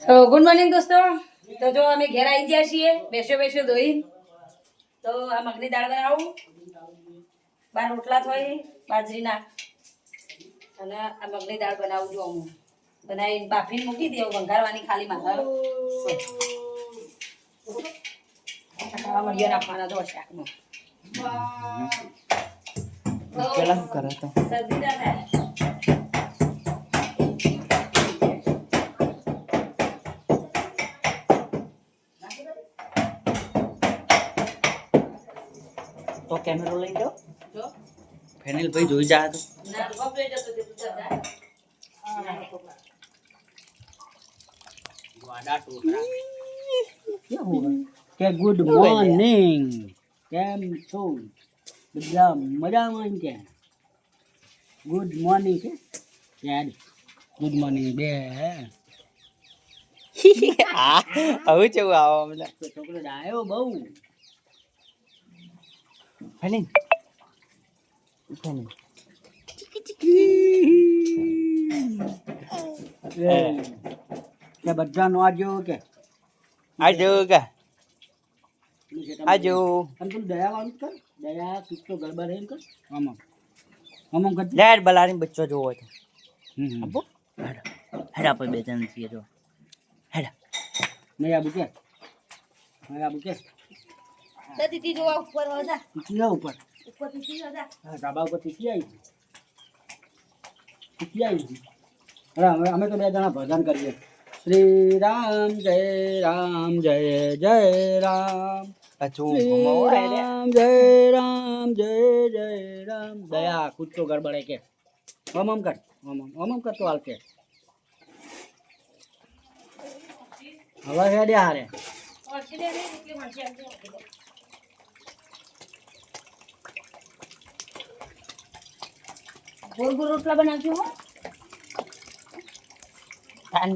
તો good morning દોસ્તો. તો જો અમે ઘેર આવી ગયા છીએ બેસ્યો બેસ્યો ધોઈ તો આ મગની દાળ બનાવું. બાર રોટલા થોય બાજરીના. અને આ મગની દાળ બનાવું જો હું બનાવી બાફીને મૂકી દઉં વંઘારવાની ખાલી માથા ખાવા મળીએ નાખવાના જો શાકમાં. પેલા શું કરે તો? ના થાય. કેમેરો લઈ જાઓ ફેનિલ ભાઈ જોઈ જા તો. કે ગુડ મોર્નિંગ કેમ છો? બધા મજામાં કે? ગુડ મોર્નિંગ છે? યાર ગુડ મોર્નિંગ બે હા? હવે કેવું આવો છોકરો આવ્યો બહુ. ફેનિલ ફેનિલ કે કે આ આજો કે આજો કે આજો અને પેલું દયા વાળું કર દયા કિસ્સો ગરબા રહીને કર આમ આમ કર લેડ કરજે બલારી બચ્ચો જોવો છે. આપો હેડ આપણે બે જણ છીએ જો હેડા નહીં આબુ કે નહીં આબુ કે તો દીદી જોવા ઉપર વધા તીકી ઉપર. ઉપર દીદી વધા હા ધાબા ઉપર તીકી આવી છે તીકી આવી છે અરે અમે અમે તો બે જણા ભજન કરીએ. શ્રી રામ જય રામ જય જય રામ. રામ જય રામ જય જય રામ. દયા કૂદતો ગડબડે કે. ઓમ ઓમ કર ઓમ ઓમ. ઓમ ઓમ કરતો હાલ કે. હવે હેડ્યા હારે. ગોળ ગોળ રોટલા બનાવજો હો. તાન.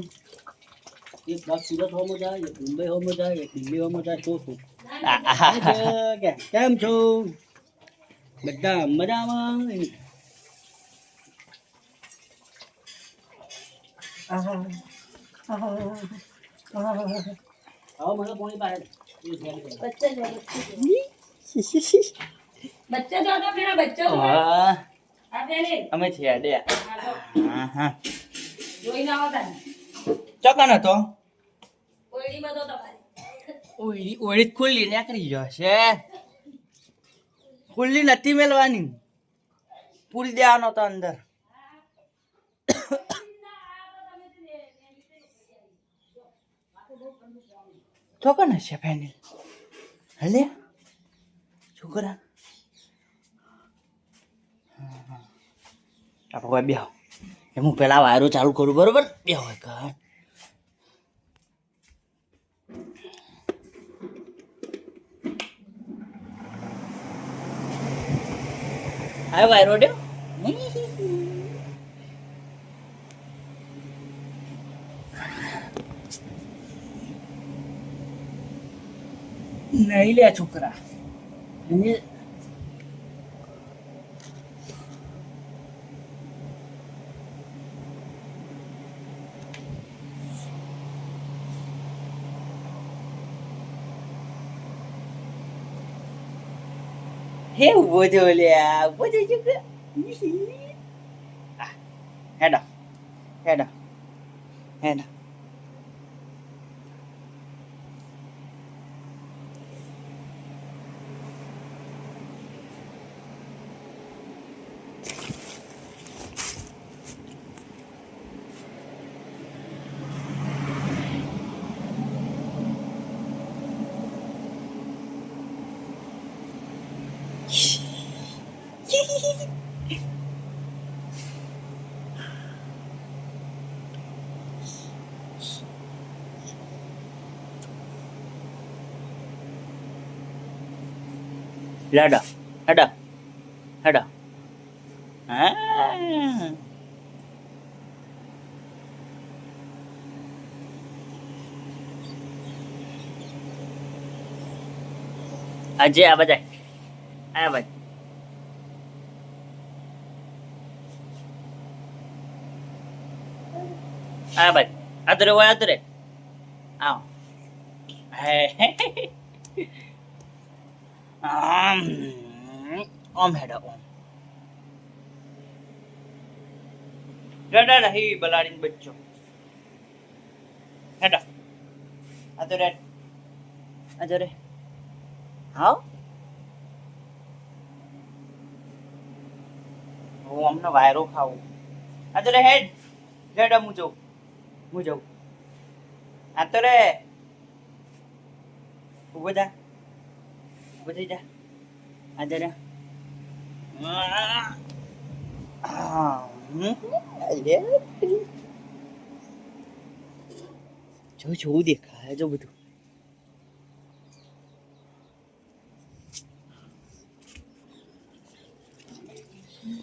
એક ભાગ સુરત હોમો જાય એક મુંબઈ હોમો જાય એક દિલ્હી હોમો જાય તો શું? આ, આ, કે કેમ છો? બધા મજામાં? આવો મને પોણી પાસે બચ્ચા બચ્ચા અમે છીએ હેડે હા હા જોઈ ના આવતા ચોકન હતો? ઓયડીમાં તો તમારી. ઓળી ઓળી ખુલ્લી નીકળી જશે ખુલ્લી નથી મેલવાની. પૂરી દેવાનો તો અંદર. ચોકન હશે ફેનિલ? હલે? છોકરા? આપણે કોઈ બેહો. એમ હું પેલા વાયરો ચાલુ કરું, બરોબર? બેહો કર આવ્યો વાયરો ડ્યો નહીં લે છોકરા. એને હે ઊભો થયો લ્યા ઊભો થઈ છોકરા હેડો હેડો હેડો. હેડો હાડા હાડા આજે આ બધા આ બધા આ ભાઈ, આદરે હોય આદરે. આમ, ઓમ હેડા, ઓમ. રડા રહી બલાડીન બચ્ચો. હેડા. આ તો રેડ આ તો રે હાવ. હું અમને વાયરો ખાવું આ તો રે હેડ રેડ હું જઉં. આ તો રે. ઊભો જા. ઊભો થઈ જા. આ હમ. અરે. જો જોવું દેખાય જો બધું.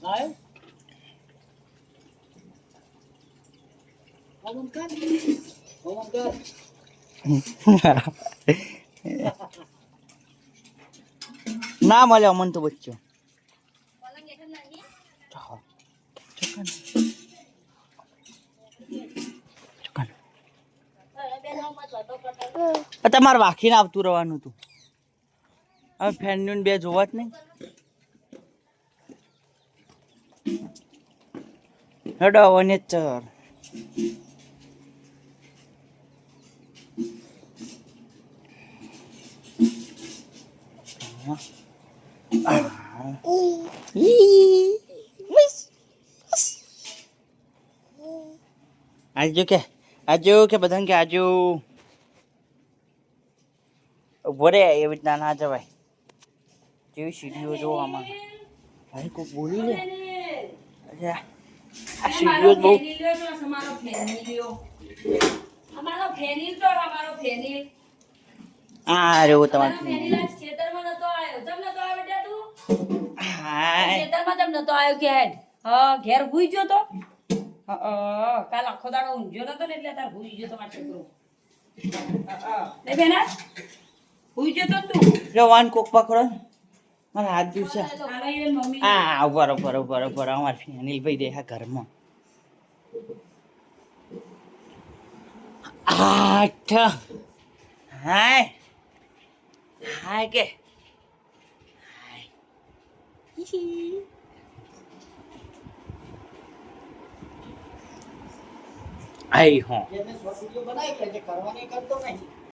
આવ્યો ના મળ્યો મન તો બચ્ચો. તમારે વાંખીને આવતું રહેવાનું હતું. હવે ફ્રેન્ડ બે જોવા જ નહીં. હેડો હવે આજુ કે આજુ કે બધાને કે આજુ ઊભો રે એવી રીતના ના જવાય જેવી સીડીઓ જો આમાં ભાઈ કોઈ બોલી લે અરે આ સીડીઓ જ બહુ અમારો ફેનિલ લ્યો. અમારો ફેનિલ તો અમારો ફેનિલ આ રહ્યો અમારો તમારે ફેનિલ ખેતરમાં તમ નતો આવ્યો કે હેડ. હા ઘેર હુઈ ગયો તો? હા, હા, કાલ આખો દાડો ઊંઘ્યો નતો ને એટલે તાર હુઈ ગયો તો મારો છોકરો. હા, હા. લે બેના હુઈ ગયો તો તું. જો કોક પકડો મારા હાથ અમાર ફેનિલ ભાઈ દેખા ઘરમાં. આઠ. હાય. હાય કે. આઈ હો. એને શોર્ટ વિડિયો બનાવી કે કરવાની કરતો નહીં.